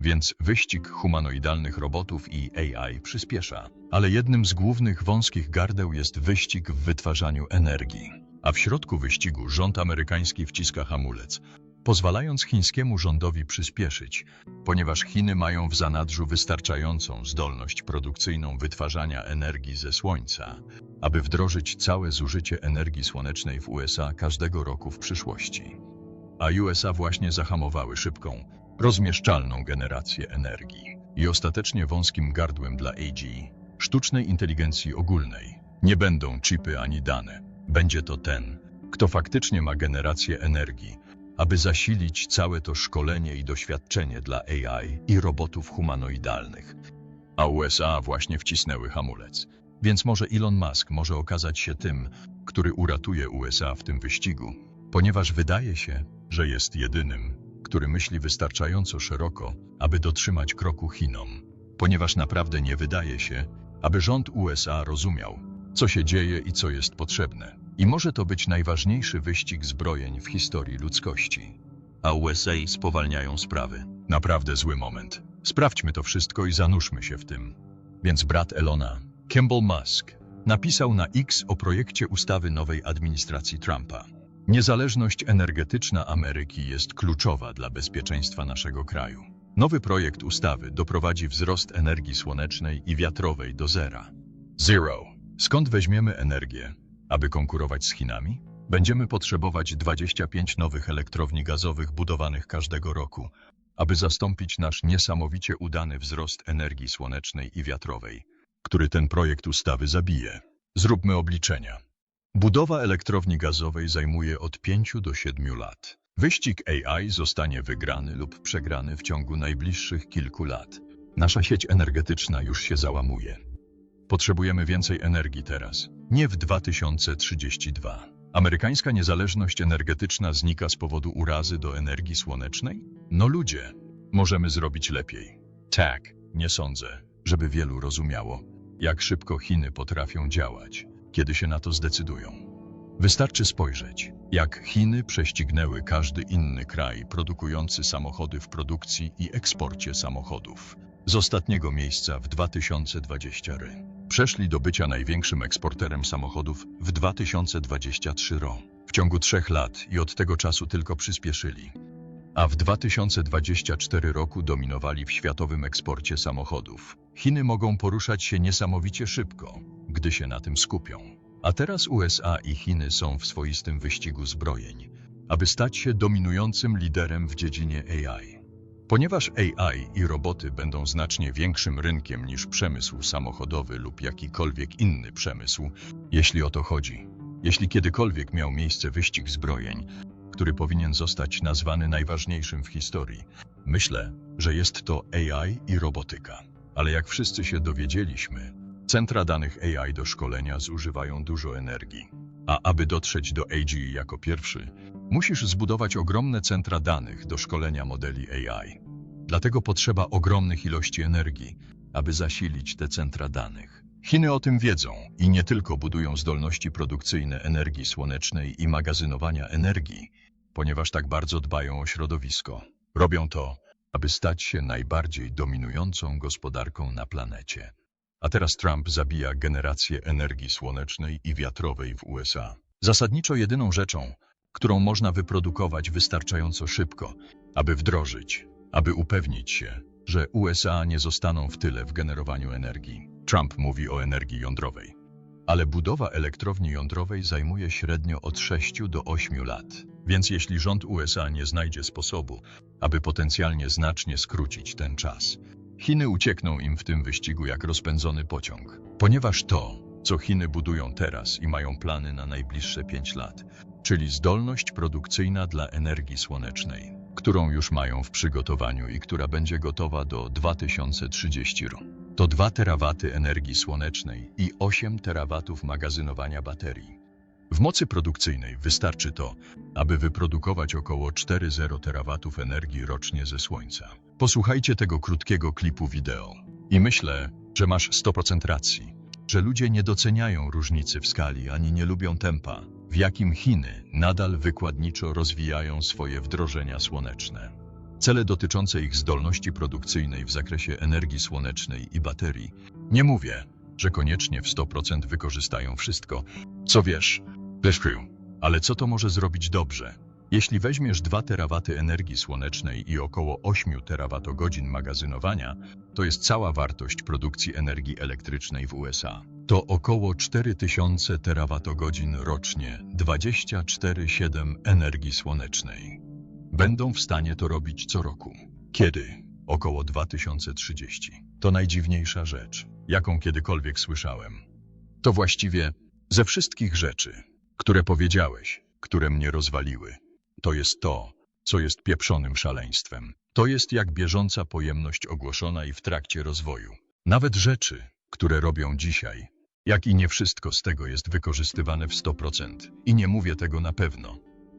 więc wyścig humanoidalnych robotów i AI przyspiesza. Ale jednym z głównych wąskich gardeł jest wyścig w wytwarzaniu energii. A w środku wyścigu rząd amerykański wciska hamulec, pozwalając chińskiemu rządowi przyspieszyć, ponieważ Chiny mają w zanadrzu wystarczającą zdolność produkcyjną wytwarzania energii ze słońca, aby wdrożyć całe zużycie energii słonecznej w USA każdego roku w przyszłości. A USA właśnie zahamowały szybką, rozmieszczalną generację energii i ostatecznie wąskim gardłem dla AG, sztucznej inteligencji ogólnej. Nie będą chipy ani dane. Będzie to ten, kto faktycznie ma generację energii, aby zasilić całe to szkolenie i doświadczenie dla AI i robotów humanoidalnych. A USA właśnie wcisnęły hamulec. Więc może Elon Musk może okazać się tym, który uratuje USA w tym wyścigu, ponieważ wydaje się, że jest jedynym, który myśli wystarczająco szeroko, aby dotrzymać kroku Chinom, ponieważ naprawdę nie wydaje się, aby rząd USA rozumiał, co się dzieje i co jest potrzebne. I może to być najważniejszy wyścig zbrojeń w historii ludzkości. A USA spowalniają sprawy. Naprawdę zły moment. Sprawdźmy to wszystko i zanurzmy się w tym. Więc brat Elona, Kimball Musk, napisał na X o projekcie ustawy nowej administracji Trumpa. Niezależność energetyczna Ameryki jest kluczowa dla bezpieczeństwa naszego kraju. Nowy projekt ustawy doprowadzi wzrost energii słonecznej i wiatrowej do zera. Zero. Skąd weźmiemy energię, aby konkurować z Chinami? Będziemy potrzebować 25 nowych elektrowni gazowych budowanych każdego roku, aby zastąpić nasz niesamowicie udany wzrost energii słonecznej i wiatrowej, który ten projekt ustawy zabije. Zróbmy obliczenia. Budowa elektrowni gazowej zajmuje od 5 do 7 lat. Wyścig AI zostanie wygrany lub przegrany w ciągu najbliższych kilku lat. Nasza sieć energetyczna już się załamuje. Potrzebujemy więcej energii teraz, nie w 2032. Amerykańska niezależność energetyczna znika z powodu urazy do energii słonecznej? No ludzie, możemy zrobić lepiej. Tak, nie sądzę, żeby wielu rozumiało, jak szybko Chiny potrafią działać, kiedy się na to zdecydują. Wystarczy spojrzeć, jak Chiny prześcignęły każdy inny kraj produkujący samochody w produkcji i eksporcie samochodów. Z ostatniego miejsca w 2020 r. Przeszli do bycia największym eksporterem samochodów w 2023 r. W ciągu trzech lat i od tego czasu tylko przyspieszyli. A w 2024 roku dominowali w światowym eksporcie samochodów. Chiny mogą poruszać się niesamowicie szybko, gdy się na tym skupią. A teraz USA i Chiny są w swoistym wyścigu zbrojeń, aby stać się dominującym liderem w dziedzinie AI. Ponieważ AI i roboty będą znacznie większym rynkiem niż przemysł samochodowy lub jakikolwiek inny przemysł, jeśli o to chodzi. Jeśli kiedykolwiek miał miejsce wyścig zbrojeń, który powinien zostać nazwany najważniejszym w historii, myślę, że jest to AI i robotyka. Ale jak wszyscy się dowiedzieliśmy, centra danych AI do szkolenia zużywają dużo energii. A aby dotrzeć do AGI jako pierwszy, musisz zbudować ogromne centra danych do szkolenia modeli AI. Dlatego potrzeba ogromnych ilości energii, aby zasilić te centra danych. Chiny o tym wiedzą i nie tylko budują zdolności produkcyjne energii słonecznej i magazynowania energii, ponieważ tak bardzo dbają o środowisko. Robią to, aby stać się najbardziej dominującą gospodarką na planecie. A teraz Trump zabija generację energii słonecznej i wiatrowej w USA. Zasadniczo jedyną rzeczą, którą można wyprodukować wystarczająco szybko, aby wdrożyć, aby upewnić się, że USA nie zostaną w tyle w generowaniu energii. Trump mówi o energii jądrowej. Ale budowa elektrowni jądrowej zajmuje średnio od 6 do 8 lat. Więc jeśli rząd USA nie znajdzie sposobu, aby potencjalnie znacznie skrócić ten czas, Chiny uciekną im w tym wyścigu jak rozpędzony pociąg. Ponieważ to, co Chiny budują teraz i mają plany na najbliższe 5 lat, czyli zdolność produkcyjna dla energii słonecznej, którą już mają w przygotowaniu i która będzie gotowa do 2030 roku. To 2 terawaty energii słonecznej i 8 terawatów magazynowania baterii. W mocy produkcyjnej wystarczy to, aby wyprodukować około 4,0 terawatów energii rocznie ze słońca. Posłuchajcie tego krótkiego klipu wideo i myślę, że masz 100% racji, że ludzie nie doceniają różnicy w skali ani nie lubią tempa, w jakim Chiny nadal wykładniczo rozwijają swoje wdrożenia słoneczne. cele dotyczące ich zdolności produkcyjnej w zakresie energii słonecznej i baterii. Nie mówię, że koniecznie w 100% wykorzystają wszystko, co wiesz, Leszkrył. Ale co to może zrobić dobrze? Jeśli weźmiesz 2 terawaty energii słonecznej i około 8 terawatogodzin magazynowania, to jest cała wartość produkcji energii elektrycznej w USA. To około 4000 terawatogodzin rocznie, 24,7 energii słonecznej. Będą w stanie to robić co roku. Kiedy? Około 2030. To najdziwniejsza rzecz, jaką kiedykolwiek słyszałem. To właściwie ze wszystkich rzeczy, które powiedziałeś, które mnie rozwaliły, to jest to, co jest pieprzonym szaleństwem. To jest jak bieżąca pojemność ogłoszona i w trakcie rozwoju. Nawet rzeczy, które robią dzisiaj, jak i nie wszystko z tego jest wykorzystywane w 100%. I nie mówię tego na pewno.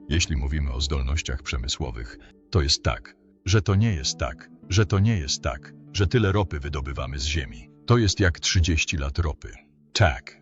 Jeśli mówimy o zdolnościach przemysłowych, to jest tak, że to nie jest tak, że to nie jest tak, że tyle ropy wydobywamy z ziemi. To jest jak 30 lat ropy. Tak.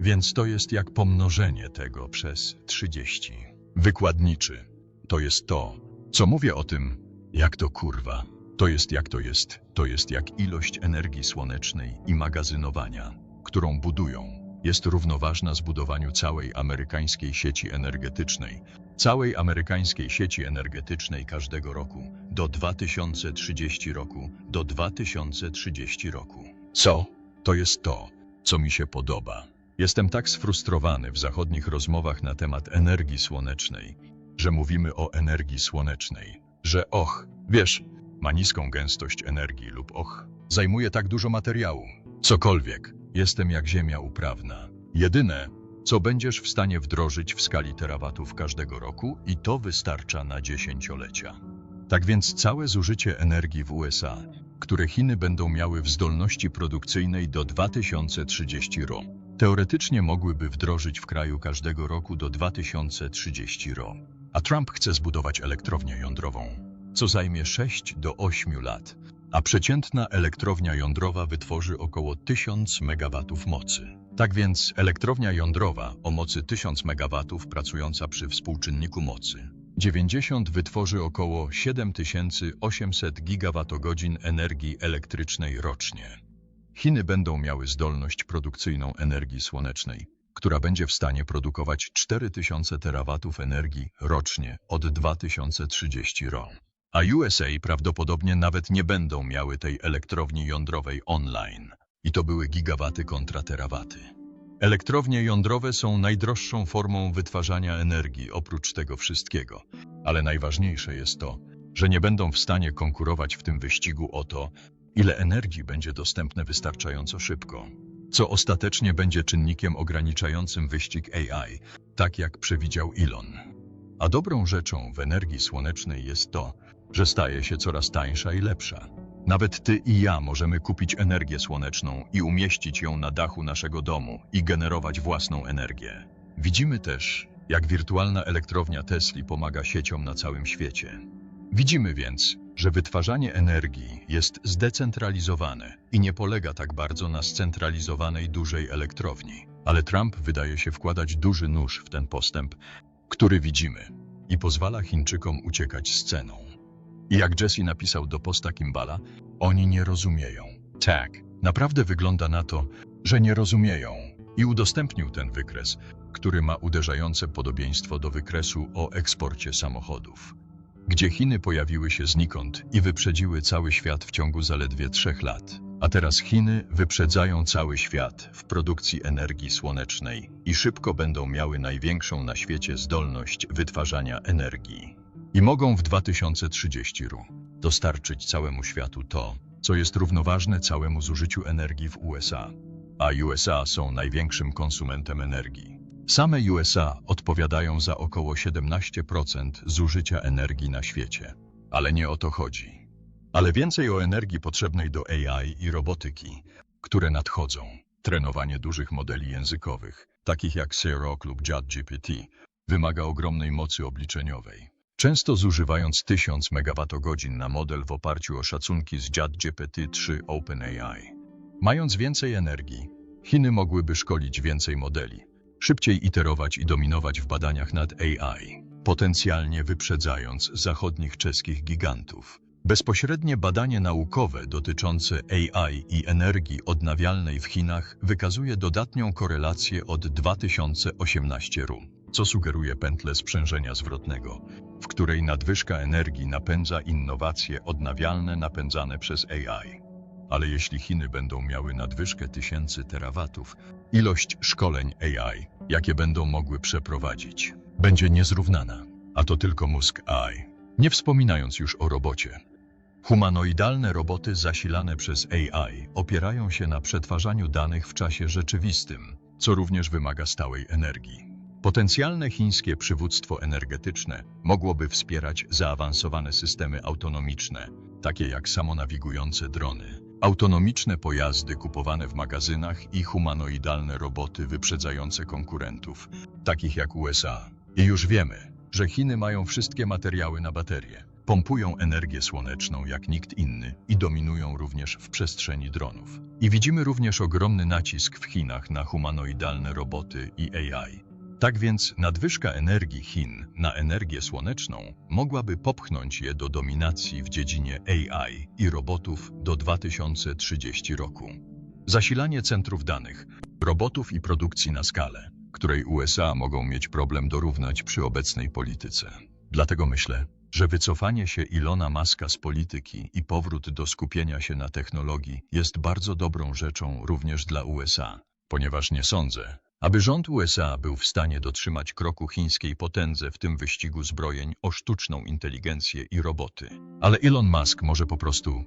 Więc to jest jak pomnożenie tego przez 30. Wykładniczy. To jest to, co mówię o tym, jak to kurwa. To jest jak to jest. To jest jak ilość energii słonecznej i magazynowania, którą budują. Jest równoważna zbudowaniu całej amerykańskiej sieci energetycznej, całej amerykańskiej sieci energetycznej każdego roku do 2030 roku, do 2030 roku. Co? To jest to, co mi się podoba. Jestem tak sfrustrowany w zachodnich rozmowach na temat energii słonecznej, że mówimy o energii słonecznej, że och, wiesz, ma niską gęstość energii lub och, zajmuje tak dużo materiału. Cokolwiek, jestem jak ziemia uprawna. Jedyne, co będziesz w stanie wdrożyć w skali terawatów każdego roku i to wystarcza na dziesięciolecia. Tak więc całe zużycie energii w USA, które Chiny będą miały w zdolności produkcyjnej do 2030 roku, teoretycznie mogłyby wdrożyć w kraju każdego roku do 2030 roku. A Trump chce zbudować elektrownię jądrową, co zajmie 6 do 8 lat, a przeciętna elektrownia jądrowa wytworzy około 1000 MW mocy. Tak więc elektrownia jądrowa o mocy 1000 MW pracująca przy współczynniku mocy 90 wytworzy około 7800 gigawatogodzin energii elektrycznej rocznie. Chiny będą miały zdolność produkcyjną energii słonecznej, która będzie w stanie produkować 4000 terawatów energii rocznie od 2030 roku. A USA prawdopodobnie nawet nie będą miały tej elektrowni jądrowej online. I to były gigawaty kontra terawaty. Elektrownie jądrowe są najdroższą formą wytwarzania energii oprócz tego wszystkiego, ale najważniejsze jest to, że nie będą w stanie konkurować w tym wyścigu o to, ile energii będzie dostępne wystarczająco szybko, co ostatecznie będzie czynnikiem ograniczającym wyścig AI, tak jak przewidział Elon. A dobrą rzeczą w energii słonecznej jest to, że staje się coraz tańsza i lepsza. Nawet ty i ja możemy kupić energię słoneczną i umieścić ją na dachu naszego domu i generować własną energię. Widzimy też, jak wirtualna elektrownia Tesli pomaga sieciom na całym świecie. Widzimy więc, że wytwarzanie energii jest zdecentralizowane i nie polega tak bardzo na scentralizowanej dużej elektrowni. Ale Trump wydaje się wkładać duży nóż w ten postęp, który widzimy, i pozwala Chińczykom uciekać z ceną. Jak Jesse napisał do posta Kimbala, oni nie rozumieją. Tak, naprawdę wygląda na to, że nie rozumieją. I udostępnił ten wykres, który ma uderzające podobieństwo do wykresu o eksporcie samochodów, gdzie Chiny pojawiły się znikąd i wyprzedziły cały świat w ciągu zaledwie trzech lat. A teraz Chiny wyprzedzają cały świat w produkcji energii słonecznej i szybko będą miały największą na świecie zdolność wytwarzania energii i mogą w 2030 roku dostarczyć całemu światu to, co jest równoważne całemu zużyciu energii w USA. A USA są największym konsumentem energii. Same USA odpowiadają za około 17% zużycia energii na świecie. Ale nie o to chodzi. Ale więcej o energii potrzebnej do AI i robotyki, które nadchodzą. Trenowanie dużych modeli językowych, takich jak Sirok lub ChatGPT, wymaga ogromnej mocy obliczeniowej. Często zużywając 1000 MWh na model w oparciu o szacunki z ChatGPT-3 OpenAI. Mając więcej energii, Chiny mogłyby szkolić więcej modeli, szybciej iterować i dominować w badaniach nad AI. potencjalnie wyprzedzając zachodnich czeskich gigantów. Bezpośrednie badanie naukowe dotyczące AI i energii odnawialnej w Chinach wykazuje dodatnią korelację od 2018 r., co sugeruje pętlę sprzężenia zwrotnego, w której nadwyżka energii napędza innowacje odnawialne napędzane przez AI. Ale jeśli Chiny będą miały nadwyżkę tysięcy terawatów, ilość szkoleń AI, jakie będą mogły przeprowadzić, będzie niezrównana. A to tylko mózg AI. Nie wspominając już o robocie. Humanoidalne roboty zasilane przez AI opierają się na przetwarzaniu danych w czasie rzeczywistym, co również wymaga stałej energii. Potencjalne chińskie przywództwo energetyczne mogłoby wspierać zaawansowane systemy autonomiczne, takie jak samonawigujące drony, autonomiczne pojazdy kupowane w magazynach i humanoidalne roboty wyprzedzające konkurentów, takich jak USA. I już wiemy, że Chiny mają wszystkie materiały na baterie. Pompują energię słoneczną jak nikt inny i dominują również w przestrzeni dronów. I widzimy również ogromny nacisk w Chinach na humanoidalne roboty i AI. Tak więc nadwyżka energii Chin na energię słoneczną mogłaby popchnąć je do dominacji w dziedzinie AI i robotów do 2030 roku. Zasilanie centrów danych, robotów i produkcji na skalę, której USA mogą mieć problem dorównać przy obecnej polityce. Dlatego myślę, że wycofanie się Ilona Maska z polityki i powrót do skupienia się na technologii jest bardzo dobrą rzeczą również dla USA, ponieważ nie sądzę, aby rząd USA był w stanie dotrzymać kroku chińskiej potędze w tym wyścigu zbrojeń o sztuczną inteligencję i roboty. Ale Elon Musk może po prostu,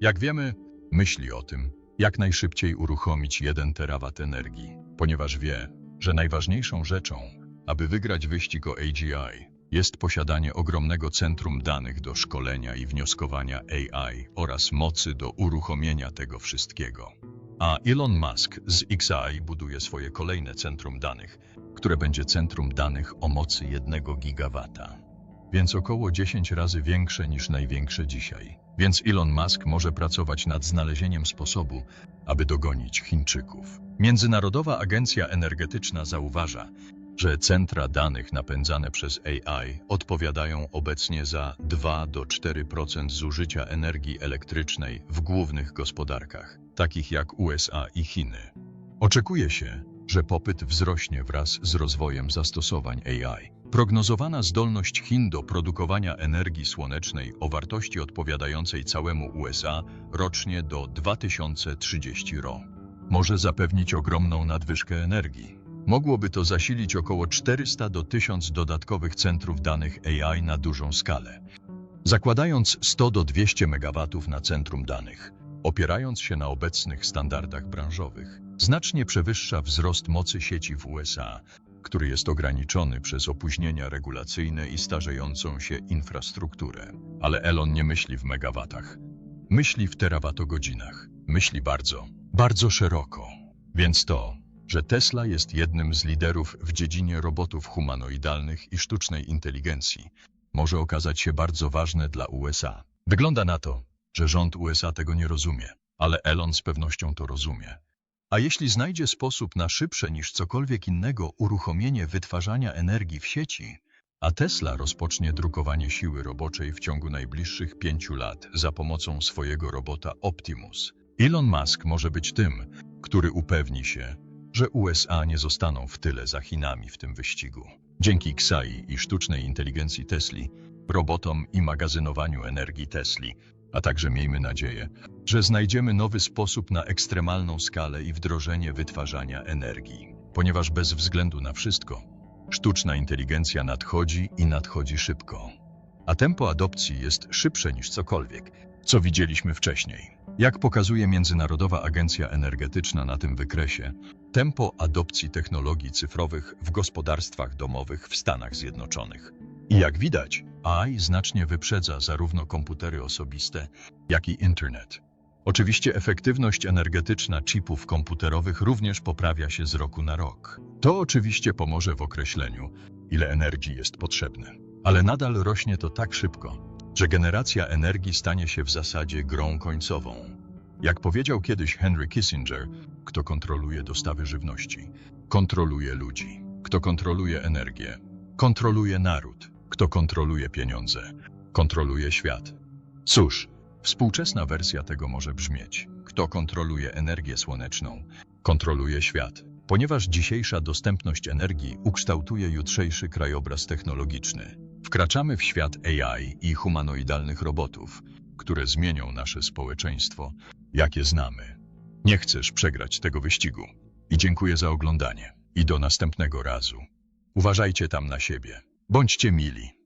jak wiemy, myśli o tym, jak najszybciej uruchomić 1 terawat energii, ponieważ wie, że najważniejszą rzeczą, aby wygrać wyścig o AGI, jest posiadanie ogromnego centrum danych do szkolenia i wnioskowania AI oraz mocy do uruchomienia tego wszystkiego. A Elon Musk z XAI buduje swoje kolejne centrum danych, które będzie centrum danych o mocy 1 gigawata. Więc około 10 razy większe niż największe dzisiaj. Więc Elon Musk może pracować nad znalezieniem sposobu, aby dogonić Chińczyków. Międzynarodowa Agencja Energetyczna zauważa, że centra danych napędzane przez AI odpowiadają obecnie za 2 do 4% zużycia energii elektrycznej w głównych gospodarkach, takich jak USA i Chiny. Oczekuje się, że popyt wzrośnie wraz z rozwojem zastosowań AI. Prognozowana zdolność Chin do produkowania energii słonecznej o wartości odpowiadającej całemu USA rocznie do 2030 r. może zapewnić ogromną nadwyżkę energii. Mogłoby to zasilić około 400 do 1000 dodatkowych centrów danych AI na dużą skalę. Zakładając 100 do 200 MW na centrum danych, opierając się na obecnych standardach branżowych, znacznie przewyższa wzrost mocy sieci w USA, który jest ograniczony przez opóźnienia regulacyjne i starzejącą się infrastrukturę. Ale Elon nie myśli w megawatach. Myśli w terawatogodzinach. Myśli bardzo, bardzo szeroko. Więc to, że Tesla jest jednym z liderów w dziedzinie robotów humanoidalnych i sztucznej inteligencji, może okazać się bardzo ważne dla USA. Wygląda na to, że rząd USA tego nie rozumie, ale Elon z pewnością to rozumie. A jeśli znajdzie sposób na szybsze niż cokolwiek innego uruchomienie wytwarzania energii w sieci, a Tesla rozpocznie drukowanie siły roboczej w ciągu najbliższych pięciu lat za pomocą swojego robota Optimus, Elon Musk może być tym, który upewni się, że USA nie zostaną w tyle za Chinami w tym wyścigu. Dzięki XAI i sztucznej inteligencji Tesli, robotom i magazynowaniu energii Tesli, a także miejmy nadzieję, że znajdziemy nowy sposób na ekstremalną skalę i wdrożenie wytwarzania energii. Ponieważ bez względu na wszystko, sztuczna inteligencja nadchodzi i nadchodzi szybko. A tempo adopcji jest szybsze niż cokolwiek, co widzieliśmy wcześniej. Jak pokazuje Międzynarodowa Agencja Energetyczna na tym wykresie, tempo adopcji technologii cyfrowych w gospodarstwach domowych w Stanach Zjednoczonych. I jak widać, AI znacznie wyprzedza zarówno komputery osobiste, jak i internet. Oczywiście efektywność energetyczna chipów komputerowych również poprawia się z roku na rok. To oczywiście pomoże w określeniu, ile energii jest potrzebne. Ale nadal rośnie to tak szybko, że generacja energii stanie się w zasadzie grą końcową. Jak powiedział kiedyś Henry Kissinger, kto kontroluje dostawy żywności, kontroluje ludzi. Kto kontroluje energię, kontroluje naród. Kto kontroluje pieniądze, kontroluje świat. Cóż, współczesna wersja tego może brzmieć: Kto kontroluje energię słoneczną, kontroluje świat. Ponieważ dzisiejsza dostępność energii ukształtuje jutrzejszy krajobraz technologiczny. Wkraczamy w świat AI i humanoidalnych robotów, które zmienią nasze społeczeństwo, jakie znamy. Nie chcesz przegrać tego wyścigu. I dziękuję za oglądanie. I do następnego razu. Uważajcie tam na siebie. Bądźcie mili.